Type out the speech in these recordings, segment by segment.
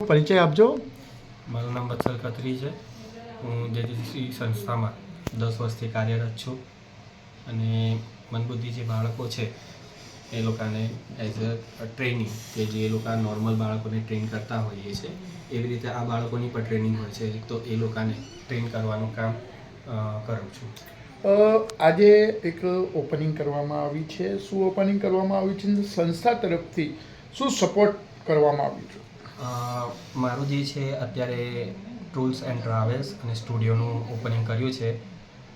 પરિચય આપજો. મારું નામ વત્સલ કતરી છે. હું જેટીસી સંસ્થામાં દસ વર્ષથી કાર્યરત છું અને મનબુદ્ધિ જે બાળકો છે એ લોકોને એઝ અ ટ્રેનિંગ કે જે લોકો નોર્મલ બાળકોને ટ્રેન કરતા હોઈએ છે એવી રીતે આ બાળકોની પણ ટ્રેનિંગ હોય છે તો એ લોકોને ટ્રેન કરવાનું કામ કરું છું. આજે એક ઓપનિંગ કરવામાં આવી છે. શું ઓપનિંગ કરવામાં આવી છે? સંસ્થા તરફથી શું સપોર્ટ કરવામાં આવ્યું છે? મારું જે છે, અત્યારે ટૂલ્સ એન્ડ ટ્રાવેલ્સ અને સ્ટુડિયોનું ઓપનિંગ કર્યું છે.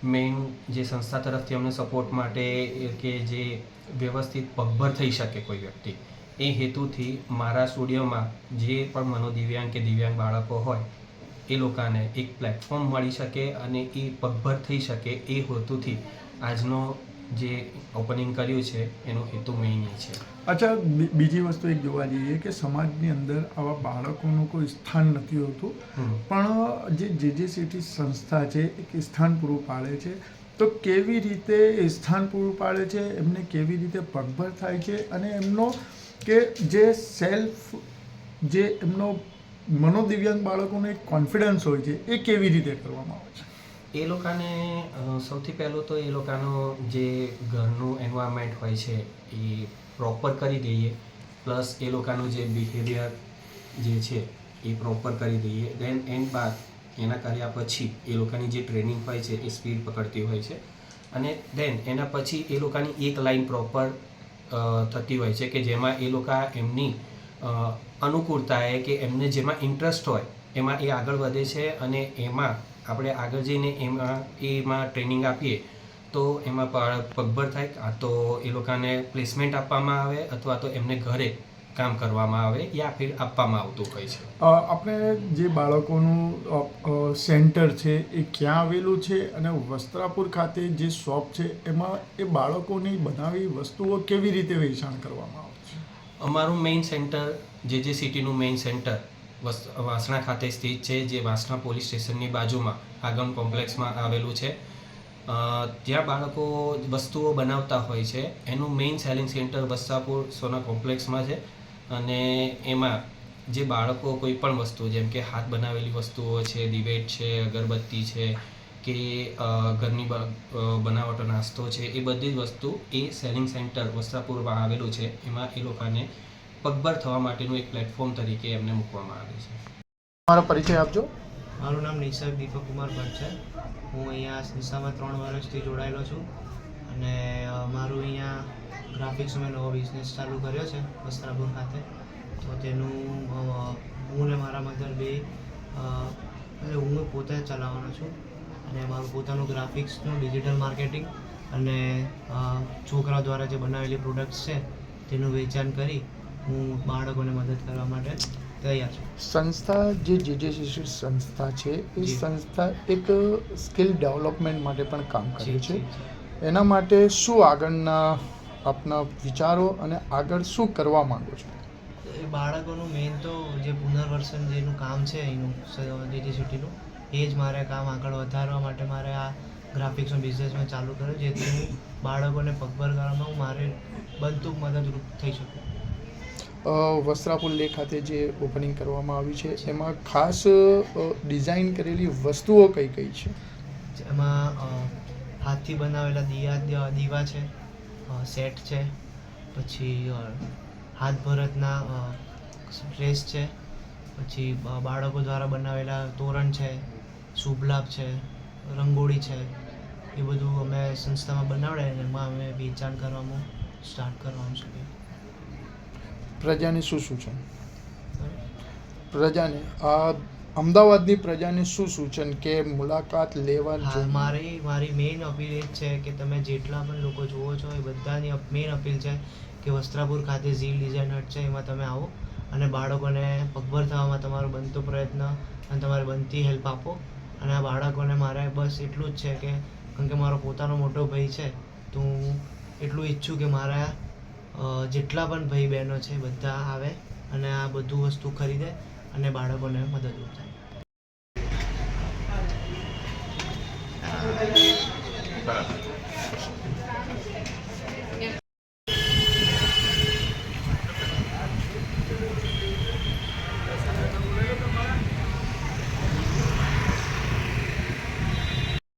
મેઇન જે સંસ્થા તરફથી અમને સપોર્ટ માટે કે જે વ્યવસ્થિત પગભર થઈ શકે કોઈ વ્યક્તિ, એ હેતુથી મારા સ્ટુડિયોમાં જે પણ મનોદિવ્યાંગ કે દિવ્યાંગ બાળકો હોય એ લોકોને એક પ્લેટફોર્મ મળી શકે અને એ પગભર થઈ શકે એ હેતુથી આજનો જે ઓપનિંગ કર્યું છે એનો હેતુ મેઇન એ છે. અચ્છા બીજી વસ્તુ એક જોવા જઈએ કે સમાજની અંદર આવા બાળકોનું કોઈ સ્થાન નથી હોતું. પણ જે જે જે સિટી સંસ્થા છે એક સ્થાન પૂરું પાડે છે તો કેવી રીતે સ્થાન પૂરું પાડે છે એમને કેવી રીતે પગભર થાય છે અને એમનો કે જે સેલ્ફ જે એમનો મનોદિવ્યાંગ બાળકોને કોન્ફિડન્સ હોય છે, એ કેવી રીતે કરવામાં આવે છે? એ લોકોને સૌથી પહેલું તો એ લોકોનો જે ઘરનું એન્વાયરમેન્ટ હોય છે, એ પ્રોપર કરી દઈએ. પ્લસ એ લોકોનું જે બિહેવિયર જે છે, એ પ્રોપર કરી દઈએ. દેન એન્ડ બાદ એના કર્યા પછી એ લોકોની જે ટ્રેનિંગ હોય છે, એ સ્પીડ પકડતી હોય છે. અને દેન એના પછી એ લોકોની એક લાઈન પ્રોપર થતી હોય છે કે જેમાં એ લોકો એમની અનુકૂળતાએ કે એમને જેમાં ઇન્ટરેસ્ટ હોય, એમાં એ આગળ વધે છે અને એમાં આપણે આગળ જઈને એમાં એમાં ટ્રેનિંગ આપીએ, તો એમાં પગભર થાય કાં તો એ લોકોને પ્લેસમેન્ટ આપવામાં આવે અથવા તો એમને ઘરે કામ કરવામાં આવે યા ફિર આપવામાં આવતું હોય છે. આપણે જે બાળકોનું સેન્ટર છે એ ક્યાં આવેલું છે અને વસ્ત્રાપુર ખાતે જે શોપ છે, એમાં એ બાળકોની બનાવી વસ્તુઓ કેવી રીતે વેચાણ કરવામાં આવે અમારું મેઇન સેન્ટર જે જે સિટીનું મેઇન સેન્ટર વસ- વાસણા ખાતે સ્થિત છે, જે વાસણા પોલીસ સ્ટેશનની બાજુમાં, આગમ કોમ્પ્લેક્સમાં આવેલું છે. ત્યાં બાળકો વસ્તુઓ બનાવતા હોય છે. એનું main selling centre Vastrapur Sona કોમ્પ્લેક્સમાં છે. અને એમાં જે બાળકો કોઈ પણ વસ્તુ, જેમ કે હાથ બનાવેલી વસ્તુઓ છે, દિવેટ છે, અગરબત્તી છે કે ઘરની બ- બનાવટો નાસ્તો છે એ બધી જ વસ્તુ એ સેલિંગ સેન્ટર વસ્ત્રાપુરમાં આવેલું છે. એમાં એ લોકોને પગભર થવા માટેનું એક પ્લેટફોર્મ તરીકે એમને મૂકવામાં આવે છે. મારો પરિચય આપજો. મારું નામ નિસર્ગ દીપક કુમાર ભટ્ટ છે. હું અહીંયા સંસ્થામાં ત્રણ વર્ષથી જોડાયેલો છું અને મારું અહીંયા ગ્રાફિક્સ મેં નવો બિઝનેસ ચાલુ કર્યો છે વસ્ત્રાપુર ખાતે. તો તેનું હું ને મારા મધર બે એટલે હું પોતે જ ચલાવવાનો છું. અને મારું પોતાનું ગ્રાફિક્સનું ડિજિટલ માર્કેટિંગ અને છોકરા દ્વારા જે બનાવેલી પ્રોડક્ટ્સ છે તેનું વેચાણ કરી હું બાળકોને મદદ કરવા માટે તૈયાર છું. સંસ્થા જે જે જે સંસ્થા છે એ સંસ્થા એક સ્કિલ ડેવલપમેન્ટ માટે પણ કામ કરે છે. એના માટે શું આગળના આપના વિચારો અને આગળ શું કરવા માંગો છો? એ બાળકોનું મેઇન તો જે પુનર્વસન જેનું કામ છે એનું સિટીનું એ જ મારે કામ આગળ વધારવા માટે મારે આ ગ્રાફિક્સનો બિઝનેસ મેં ચાલુ કર્યો જેથી હું બાળકોને પગભર કરવામાં હું મારે બનતું મદદરૂપ થઈ શકું. વસ્ત્રાપુર લેક ખાતે જે ઓપનિંગ કરવામાં આવી છે એમાં ખાસ ડિઝાઇન કરેલી વસ્તુઓ કઈ કઈ છે? એમાં હાથથી બનાવેલા દિયા દીવા છે સેટ છે પછી હાથ ભરતના ડ્રેસ છે પછી બાળકો દ્વારા બનાવેલા તોરણ છે શુભલાભ છે રંગોળી છે એ બધું અમે સંસ્થામાં બનાવડે અને એમાં અમે વેચાણ કરવામાં સ્ટાર્ટ કરવાનું છે પ્રજાને શું સૂચન પ્રજાને આ અમદાવાદની પ્રજાને શું સૂચન કે મુલાકાત લેવા મારી મારી મેઇન અપીલ એ જ છે કે તમે જેટલા પણ લોકો જુઓ છો એ બધાની મેઇન અપીલ છે કે વસ્ત્રાપુર ખાતે ઝીલ ડિઝાઇન હટ છે એમાં તમે આવો અને બાળકોને પગભર થવામાં તમારો બનતો પ્રયત્ન અને તમારે બનતી હેલ્પ આપો. અને આ બાળકોને મારે બસ એટલું જ છે કે, કારણ કે મારો પોતાનો મોટો ભાઈ છે, તો હું એટલું ઈચ્છું કે મારા જેટલા પણ ભાઈ બહેનો છે, બધા આવે અને આ બધું વસ્તુ ખરીદે અને બાળકોને મદદરૂપ થાય Thank you.